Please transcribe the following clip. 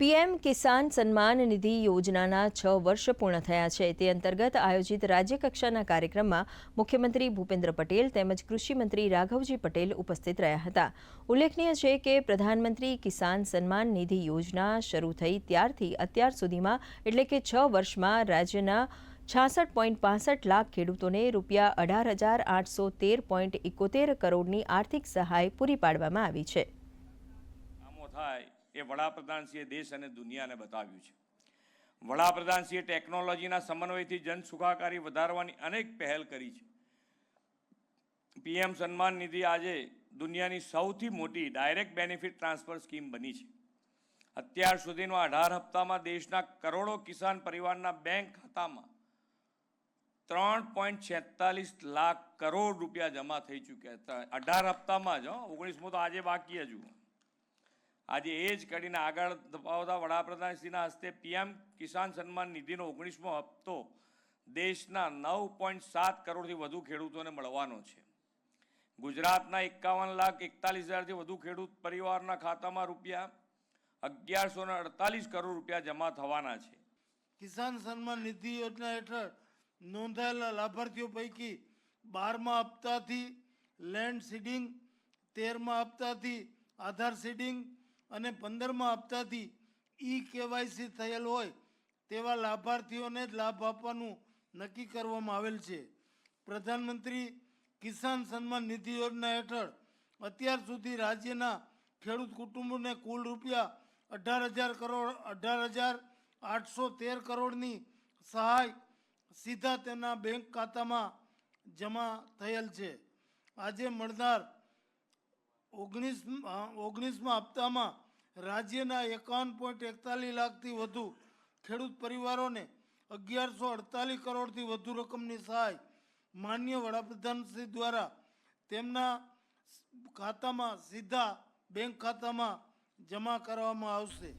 PM Kisan Samman Nidhi યોજનાના છ વર્ષ પૂર્ણ થયા છે. તે અંતર્ગત આયોજિત રાજ્યકક્ષાના કાર્યક્રમમાં મુખ્યમંત્રી ભૂપેન્દ્ર પટેલ તેમજ કૃષિમંત્રી રાઘવજી પટેલ ઉપસ્થિત રહ્યા હતા. ઉલ્લેખનીય છે કે પ્રધાનમંત્રી કિસાન સન્માન નિધિ યોજના શરૂ થઈ ત્યારથી અત્યાર સુધીમાં એટલે કે છ વર્ષમાં રાજ્યના છાસઠ પોઈન્ટ પાસઠ લાખ ખેડૂતોને રૂપિયા અઢાર હજાર આઠસો તેર પોઈન્ટ એકોતેર કરોડની આર્થિક સહાય પૂરી પાડવામાં આવી છે. એ વડાપ્રધાનશ્રીએ દેશ અને દુનિયાને બતાવ્યું છે. વડાપ્રધાનશ્રીએ ટેકનોલોજીના સમન્વયથી જન સુખાકારી વધારવાની અનેક પહેલ કરી છે. પીએમ સન્માન નિધિ આજે દુનિયાની સૌથી મોટી ડાયરેક્ટ બેનિફિટ ટ્રાન્સફર સ્કીમ બની છે. અત્યાર સુધીનો અઢાર હપ્તામાં દેશના કરોડો કિસાન પરિવારના બેંક ખાતામાં ત્રણ પોઈન્ટ છેતાલીસ લાખ કરોડ રૂપિયા જમા થઈ ચૂક્યા હતા. અઢાર હપ્તામાં જ ઓગણીસમો તો આજે બાકી હજુ. આજે એ જ કડીને આગળ ધપાવતા વડાપ્રધાનશ્રીના હસ્તે પીએમ કિસાન સન્માન નિધિનો ઓગણીસમો હપ્તો દેશના નવ પોઈન્ટ સાત કરોડથી વધુ ખેડૂતોને મળવાનો છે. ગુજરાતના એકાવન લાખ એકતાલીસ હજારથી વધુ ખેડૂત પરિવારના ખાતામાં રૂપિયા અગિયારસો ને અડતાલીસ કરોડ રૂપિયા જમા થવાના છે. કિસાન સન્માન નિધિ યોજના હેઠળ નોંધાયેલા લાભાર્થીઓ પૈકી બારમા હપ્તાથી લેન્ડ સીડિંગ, તેરમા હપ્તાથી આધાર સીડિંગ અને પંદરમા હપ્તાથી ઈ કેવાયસી થયેલ હોય તેવા લાભાર્થીઓને જ લાભ આપવાનું નક્કી કરવામાં આવેલ છે. પ્રધાનમંત્રી કિસાન સન્માન નિધિ યોજના હેઠળ અત્યાર સુધી રાજ્યના ખેડૂત કુટુંબોને કુલ રૂપિયા અઢાર હજાર કરોડ, અઢાર હજાર આઠસો તેર કરોડની સહાય સીધા તેના બેંક ખાતામાં જમા થયેલ છે. આજે મળનાર ઓગણીસ ઓગણીસમાં હપ્તામાં રાજ્યના એકાવન પોઈન્ટ એકતાલીસ લાખથી વધુ ખેડૂત પરિવારોને અગિયારસો અડતાલીસ કરોડથી વધુ રકમની સહાય માન્ય વડાપ્રધાનશ્રી દ્વારા તેમના ખાતામાં, સીધા બેંક ખાતામાં જમા કરવામાં આવશે.